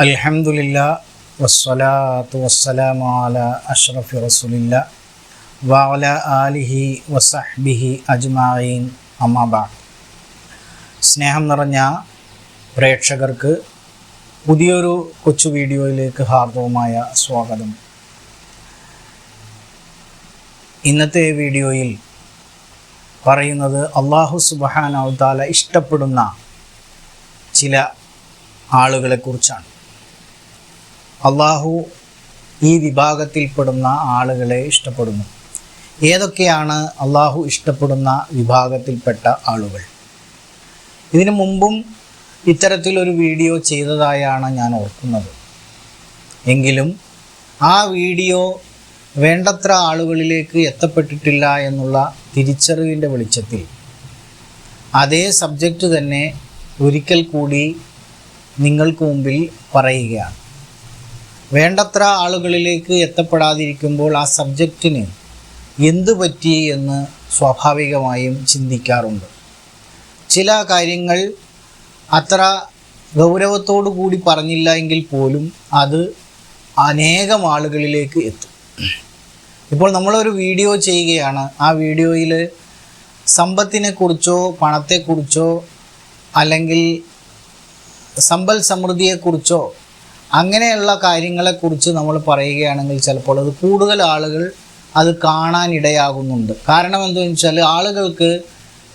അൽഹംദുലില്ല വസ്സലാത്തു വസ്സലാമു അല അഷ്റഫി റസൂലില്ല വാല ആലിഹി വസഹ്ബിഹി അജ്മായിൻ അമ്മാബാ സ്നേഹം നിറഞ്ഞ പ്രേക്ഷകർക്ക് പുതിയൊരു കൊച്ചു വീഡിയോയിലേക്ക് ഹാർദവുമായ സ്വാഗതം. ഇന്നത്തെ വീഡിയോയിൽ പറയുന്നത് അള്ളാഹു സുബഹാനവതാല ഇഷ്ടപ്പെടുന്ന ചില ആളുകളെക്കുറിച്ചാണ് അള്ളാഹു ഈ വിഭാഗത്തിൽപ്പെടുന്ന ആളുകളെ ഇഷ്ടപ്പെടുന്നു. ഏതൊക്കെയാണ് അള്ളാഹു ഇഷ്ടപ്പെടുന്ന വിഭാഗത്തിൽപ്പെട്ട ആളുകൾ? ഇതിനു മുമ്പും ഇത്തരത്തിലൊരു വീഡിയോ ചെയ്തതായാണ് ഞാൻ ഓർക്കുന്നത്. എങ്കിലും ആ വീഡിയോ വേണ്ടത്ര ആളുകളിലേക്ക് എത്തപ്പെട്ടിട്ടില്ല എന്നുള്ള തിരിച്ചറിവിന്റെ വെളിച്ചത്തിൽ അതേ സബ്ജക്റ്റ് തന്നെ ഒരിക്കൽ കൂടി നിങ്ങൾക്ക് മുമ്പിൽ പറയുകയാണ്. വേണ്ടത്ര ആളുകളിലേക്ക് എത്തപ്പെടാതിരിക്കുമ്പോൾ ആ സബ്ജക്റ്റിന് എന്തു പറ്റി എന്ന് സ്വാഭാവികമായും ചിന്തിക്കാറുണ്ട്. ചില കാര്യങ്ങൾ അത്ര ഗൗരവത്തോടു കൂടി പറഞ്ഞില്ല എങ്കിൽ പോലും അത് അനേകം ആളുകളിലേക്ക് എത്തും. ഇപ്പോൾ നമ്മളൊരു വീഡിയോ ചെയ്യുകയാണ്. ആ വീഡിയോയിൽ സമ്പത്തിനെക്കുറിച്ചോ പണത്തെക്കുറിച്ചോ അല്ലെങ്കിൽ സമ്പൽ സമൃദ്ധിയെക്കുറിച്ചോ അങ്ങനെയുള്ള കാര്യങ്ങളെക്കുറിച്ച് നമ്മൾ പറയുകയാണെങ്കിൽ ചിലപ്പോൾ അത് കൂടുതൽ ആളുകൾ അത് കാണാനിടയാകുന്നുണ്ട്. കാരണം എന്താണെന്ന് വെച്ചാൽ ആളുകൾക്ക്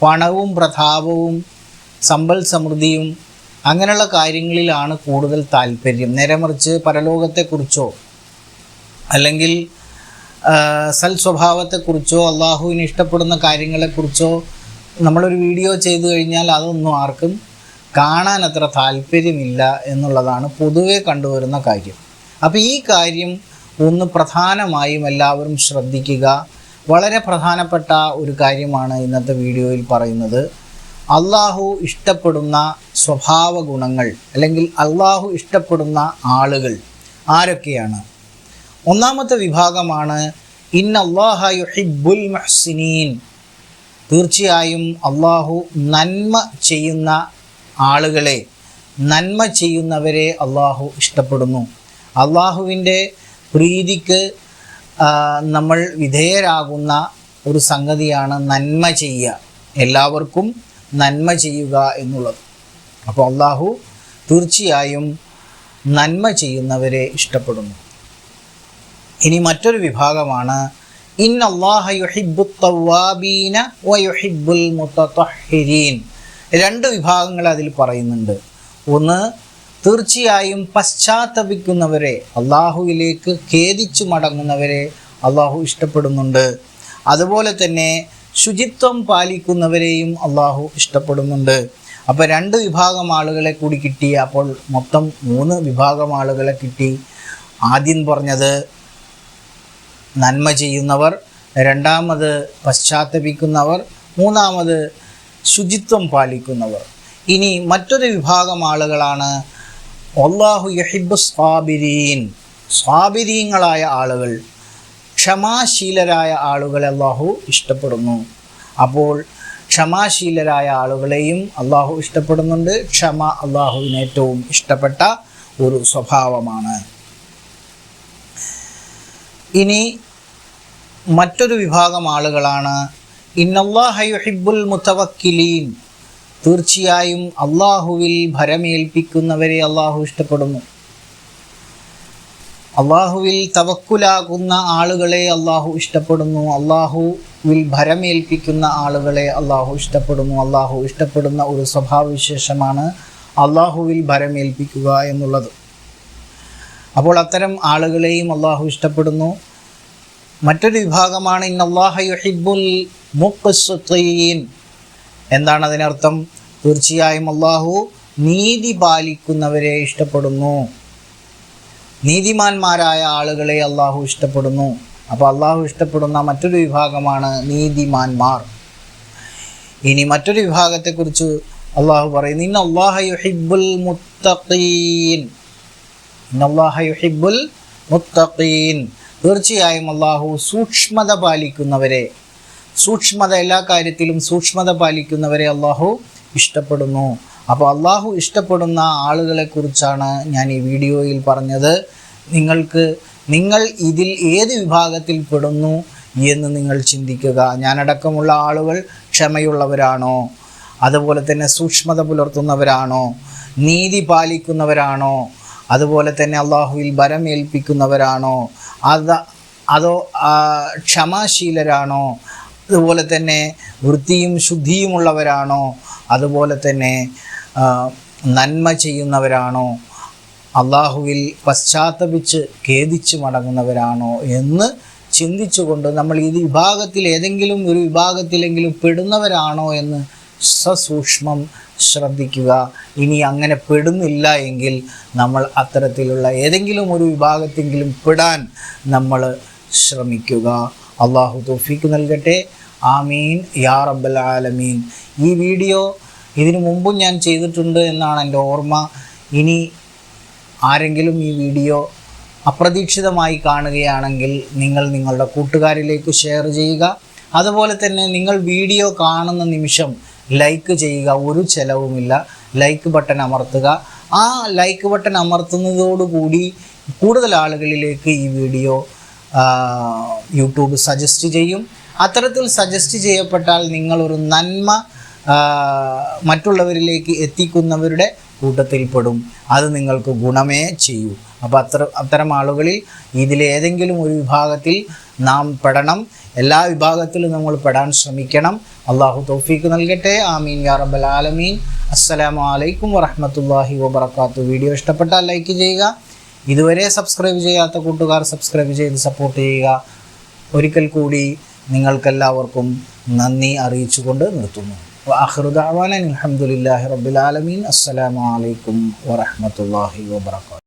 പണവും പ്രതാപവും സമ്പൽ സമൃദ്ധിയും അങ്ങനെയുള്ള കാര്യങ്ങളിലാണ് കൂടുതൽ താല്പര്യം. നേരെ മറിച്ച് പരലോകത്തെക്കുറിച്ചോ അല്ലെങ്കിൽ സൽ സ്വഭാവത്തെക്കുറിച്ചോ അള്ളാഹുവിന് ഇഷ്ടപ്പെടുന്ന കാര്യങ്ങളെക്കുറിച്ചോ നമ്മളൊരു വീഡിയോ ചെയ്തു കഴിഞ്ഞാൽ അതൊന്നും ആർക്കും കാണാൻ അത്ര താല്പര്യമില്ല എന്നുള്ളതാണ് പൊതുവെ കണ്ടുവരുന്ന കാര്യം. അപ്പോൾ ഈ കാര്യം ഒന്ന് പ്രധാനമായും എല്ലാവരും ശ്രദ്ധിക്കുക. വളരെ പ്രധാനപ്പെട്ട ഒരു കാര്യമാണ് ഇന്നത്തെ വീഡിയോയിൽ പറയുന്നത്. അള്ളാഹു ഇഷ്ടപ്പെടുന്ന സ്വഭാവ ഗുണങ്ങൾ അല്ലെങ്കിൽ അള്ളാഹു ഇഷ്ടപ്പെടുന്ന ആളുകൾ ആരൊക്കെയാണ്? ഒന്നാമത്തെ വിഭാഗമാണ് ഇൻ അള്ളാഹ യുഹിബുൽ മഹ്സിനീൻ. തീർച്ചയായും അള്ളാഹു നന്മ ചെയ്യുന്ന ആളുകളെ നന്മ ചെയ്യുന്നവരെ അള്ളാഹു ഇഷ്ടപ്പെടുന്നു. അള്ളാഹുവിന്റെ പ്രീതിക്ക് നമ്മൾ വിധേയരാകുന്ന ഒരു സംഗതിയാണ് നന്മ ചെയ്യുക. എല്ലാവർക്കും നന്മ ചെയ്യുക എന്നുള്ളത്. അപ്പോൾ അള്ളാഹു തീർച്ചയായും നന്മ ചെയ്യുന്നവരെ ഇഷ്ടപ്പെടുന്നു. ഇനി മറ്റൊരു വിഭാഗമാണ് ഇൻ അള്ളാഹ യുഹിബു തവാബീന മുത്തഹിരീൻ രണ്ട് വിഭാഗങ്ങൾ അതിൽ പറയുന്നുണ്ട്. ഒന്ന് തീർച്ചയായും പശ്ചാത്തപിക്കുന്നവരെ അള്ളാഹുവിലേക്ക് ഖേദിച്ചു മടങ്ങുന്നവരെ അള്ളാഹു ഇഷ്ടപ്പെടുന്നുണ്ട്. അതുപോലെ തന്നെ ശുചിത്വം പാലിക്കുന്നവരെയും അള്ളാഹു ഇഷ്ടപ്പെടുന്നുണ്ട്. അപ്പോൾ രണ്ട് വിഭാഗം ആളുകളെ കൂടി കിട്ടി. അപ്പോൾ മൊത്തം മൂന്ന് വിഭാഗം ആളുകളെ കിട്ടി. ആദ്യം പറഞ്ഞത് നന്മ ചെയ്യുന്നവർ രണ്ടാമത് പശ്ചാത്തപിക്കുന്നവർ മൂന്നാമത് ശുചിത്വം പാലിക്കുന്നവർ. ഇനി മറ്റൊരു വിഭാഗം ആളുകളാണ് അള്ളാഹു യഹിബ് സ്വാബിരീൻ. സ്വാബിരീങ്ങളായ ആളുകൾ ക്ഷമാശീലരായ ആളുകളെ അള്ളാഹു ഇഷ്ടപ്പെടുന്നു. അപ്പോൾ ക്ഷമാശീലരായ ആളുകളെയും അള്ളാഹു ഇഷ്ടപ്പെടുന്നുണ്ട്. ക്ഷമ അള്ളാഹുവിന് ഏറ്റവും ഇഷ്ടപ്പെട്ട ഒരു സ്വഭാവമാണ്. ഇനി മറ്റൊരു വിഭാഗം ആളുകളാണ് തീർച്ചയായും അള്ളാഹുവിൽ ഭരമേൽപ്പിക്കുന്നവരെ അള്ളാഹു ഇഷ്ടപ്പെടുന്നു. അള്ളാഹുവിൽ തവക്കുലാകുന്ന ആളുകളെ അള്ളാഹു ഇഷ്ടപ്പെടുന്നു. അള്ളാഹുവിൽ ഭരമേൽപ്പിക്കുന്ന ആളുകളെ അള്ളാഹു ഇഷ്ടപ്പെടുന്നു. അള്ളാഹു ഇഷ്ടപ്പെടുന്ന ഒരു സ്വഭാവവിശേഷമാണ് അള്ളാഹുവിൽ ഭരമേൽപ്പിക്കുക എന്നുള്ളത്. അപ്പോൾ അത്തരം ആളുകളെയും അള്ളാഹു ഇഷ്ടപ്പെടുന്നു. മറ്റൊരു വിഭാഗമാണ് എന്താണ് അതിനർത്ഥം? തീർച്ചയായും അള്ളാഹു നീതി പാലിക്കുന്നവരെ ഇഷ്ടപ്പെടുന്നു. നീതിമാന്മാരായ ആളുകളെ അള്ളാഹു ഇഷ്ടപ്പെടുന്നു. അപ്പോൾ അള്ളാഹു ഇഷ്ടപ്പെടുന്ന മറ്റൊരു വിഭാഗമാണ് നീതിമാന്മാർ. ഇനി മറ്റൊരു വിഭാഗത്തെക്കുറിച്ച് അള്ളാഹു പറയുന്നു ഇന്ന അള്ളാഹ മുത്തഖീൻ. ഇന്ന മുത്തഖീൻ. തീർച്ചയായും അള്ളാഹു സൂക്ഷ്മത പാലിക്കുന്നവരെ സൂക്ഷ്മത എല്ലാ കാര്യത്തിലും സൂക്ഷ്മത പാലിക്കുന്നവരെ അള്ളാഹു ഇഷ്ടപ്പെടുന്നു. അപ്പോൾ അള്ളാഹു ഇഷ്ടപ്പെടുന്ന ആളുകളെക്കുറിച്ചാണ് ഞാൻ ഈ വീഡിയോയിൽ പറഞ്ഞത്. നിങ്ങൾക്ക് നിങ്ങൾ ഇതിൽ ഏത് വിഭാഗത്തിൽ പെടുന്നു എന്ന് നിങ്ങൾ ചിന്തിക്കുക. ഞാനടക്കമുള്ള ആളുകൾ ക്ഷമയുള്ളവരാണോ? അതുപോലെ തന്നെ സൂക്ഷ്മത പുലർത്തുന്നവരാണോ? നീതി പാലിക്കുന്നവരാണോ? അതുപോലെ തന്നെ അള്ളാഹുവിൽ ബരം ഏൽപ്പിക്കുന്നവരാണോ അത് അതോ ക്ഷമാശീലരാണോ? അതുപോലെ തന്നെ വൃത്തിയും ശുദ്ധിയുമുള്ളവരാണോ? അതുപോലെ തന്നെ നന്മ ചെയ്യുന്നവരാണോ? അള്ളാഹുവിൽ പശ്ചാത്തപിച്ച് ഖേദിച്ച് മടങ്ങുന്നവരാണോ എന്ന് ചിന്തിച്ചുകൊണ്ട് നമ്മൾ ഈ വിഭാഗത്തിൽ ഏതെങ്കിലും ഒരു വിഭാഗത്തിലെങ്കിലും പെടുന്നവരാണോ എന്ന് സസൂക്ഷ്മം ശ്രദ്ധിക്കുക. ഇനി അങ്ങനെ പെടുന്നില്ല എങ്കിൽ നമ്മൾ അത്തരത്തിലുള്ള ഏതെങ്കിലും ഒരു വിഭാഗത്തെങ്കിലും പെടാൻ നമ്മൾ ശ്രമിക്കുക. അള്ളാഹു തോഫീക്ക് നൽകട്ടെ. ആമീൻ. യാ റബ്ബൽ ആലമീൻ. ഈ വീഡിയോ ഇതിനു മുമ്പും ഞാൻ ചെയ്തിട്ടുണ്ട് എന്നാണ് എന്റെ ഓർമ്മ. ഇനി ആരെങ്കിലും ഈ വീഡിയോ അപ്രതീക്ഷിതമായി കാണുകയാണെങ്കിൽ നിങ്ങൾ നിങ്ങളുടെ കൂട്ടുകാരിലേക്ക് ഷെയർ ചെയ്യുക. അതുപോലെ തന്നെ നിങ്ങൾ വീഡിയോ കാണുന്ന നിമിഷം ലൈക്ക് ചെയ്യുക ഒരു ചെലവുമില്ല. ലൈക്ക് ബട്ടൺ അമർത്തുക. ആ ലൈക്ക് ബട്ടൺ അമർത്തുന്നതോടുകൂടി കൂടുതൽ ആളുകളിലേക്ക് ഈ വീഡിയോ യൂട്യൂബ് സജസ്റ്റ് ചെയ്യും. അത്തരത്തിൽ സജസ്റ്റ് ചെയ്യപ്പെട്ടാൽ നിങ്ങളൊരു നന്മ മറ്റുള്ളവരിലേക്ക് എത്തിക്കുന്നവരുടെ കൂട്ടത്തിൽപ്പെടും അത് നിങ്ങൾക്ക് ഗുണമേ ചെയ്യൂ. അപ്പോൾ അത്ര അത്തരം ആളുകളിൽ ഇതിലേതെങ്കിലും ഒരു വിഭാഗത്തിൽ നാം പെടണം. എല്ലാ വിഭാഗത്തിലും നമ്മൾ പെടാൻ ശ്രമിക്കണം. അള്ളാഹു തൗഫീക്ക് നൽകട്ടെ. ആമീൻ യാ റബ്ബൽ ആലമീൻ. അസ്സലാമു അലൈക്കും വറഹ്മത്തുള്ളാഹി വബർക്കാത്തു വീഡിയോ ഇഷ്ടപ്പെട്ടാൽ ലൈക്ക് ചെയ്യുക. ഇതുവരെ സബ്സ്ക്രൈബ് ചെയ്യാത്ത കൂട്ടുകാർ സബ്സ്ക്രൈബ് ചെയ്ത് സപ്പോർട്ട് ചെയ്യുക. ഒരിക്കൽ കൂടി നിങ്ങൾക്കെല്ലാവർക്കും നന്ദി അറിയിച്ചുകൊണ്ട് നിർത്തുന്നു. അഹ്റുദാവാൻ അലഹമുല്ലാഹി അസ്സലാമു അലൈക്കും വറഹ്മത്തുള്ളാഹി വബറകാത്തു.